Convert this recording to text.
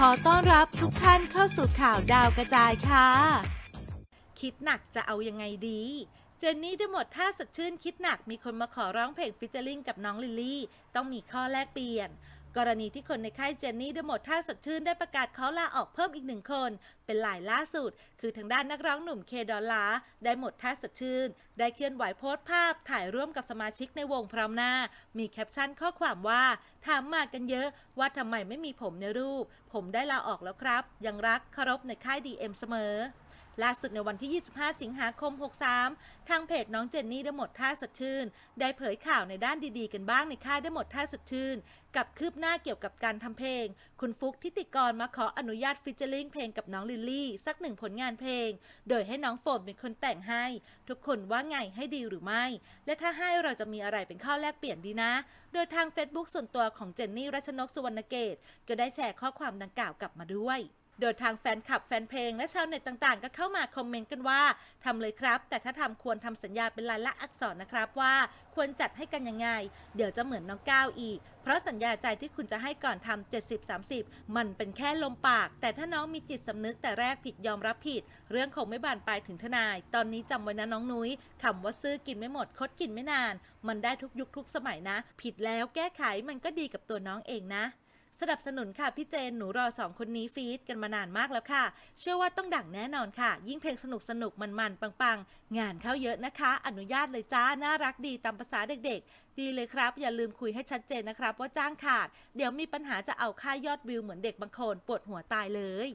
ขอต้อนรับทุกท่านเข้าสู่ข่าวดาวกระจายค่ะ คิดหนักจะเอายังไงดี เจนนี่ได้หมดท่าสดชื่นคิดหนักมีคนมาขอร้องเพลงฟิชเจอริงกับน้องลิลลี่ ต้องมีข้อแลกเปลี่ยน กรณีที่คนในค่ายเจนนี่ได้หมดท่าสดชื่นได้ประกาศเขาลาออกเพิ่มอีกหนึ่งคน เป็นหลายล่าสุด คือทางด้านนักร้องหนุ่มเคดอลลาได้หมดท่าสดชื่น ได้เคลื่อนไหวโพสต์ภาพถ่ายร่วมกับสมาชิกในวงพร้อมหน้า มีแคปชั่นข้อความว่า ถามมากันเยอะว่าทำไมไม่มีผมในรูป ผมได้ลาออกแล้วครับ ยังรักเคารพในค่ายดีเอ็มเสมอ ล่าสุดในวันที่ 25 สิงหาคม 63 ทางเพจน้องเจนนี่ได้หมดท่าสดชื่น ได้เผยข่าวในด้านดีๆ กันบ้างในค่ายได้หมดท่าสดชื่น กับคืบหน้าเกี่ยวกับการทำเพลง คุณฟุกทิติกรมาขออนุญาตฟิชเจอริงเพลงกับน้องลิลลี่ สักหนึ่งผลงานเพลง โดยให้น้องโฟมเป็นคนแต่งให้ ทุกคนว่าไงให้ดีหรือไม่ และถ้าให้เราจะมีอะไรเป็นข้อแลกเปลี่ยนดีนะ โดยทาง Facebook ส่วนตัวของเจนนี่รัชนกสุวรรณเกตก็ได้แชร์ข้อความดังกล่าวกลับมาด้วย โดยทางแฟนคลับแฟนเพลงและชาวเน็ตต่างๆ ก็เข้ามาคอมเมนต์กันว่าทำเลยครับ แต่ถ้าทำควรทำสัญญาเป็นลายลักษณ์อักษรนะครับว่าควรจัดให้กันยังไง เดี๋ยวจะเหมือนน้องก้าวอีก เพราะสัญญาใจที่คุณจะให้ก่อนทำ70-30 มันเป็นแค่ลมปาก แต่ถ้าน้องมีจิตสำนึกแต่แรกผิดยอมรับผิด เรื่องคงไม่บานปลายถึงทนาย ตอนนี้จำไว้นะน้องนุ้ยคำว่าซื้อกินไม่หมดคดกินไม่นาน มันได้ทุกยุคทุกสมัยนะ ผิดแล้วแก้ไขมันก็ดีกับตัวน้องเองนะ สนับสนุนค่ะพี่เจนหนูรอสองคนนี้ฟีดกันมานานมากแล้วค่ะ เชื่อว่าต้องดังแน่นอนค่ะ ยิ่งเพลงสนุกสนุกมันมันปังๆ งานเข้าเยอะนะคะ อนุญาตเลยจ้า น่ารักดีตามภาษาเด็กๆ ดีเลยครับ อย่าลืมคุยให้ชัดเจนนะครับ ว่าจ้างขาด เดี๋ยวมีปัญหาจะเอาค่ายอดวิวเหมือนเด็กบางคนปวดหัวตายเลย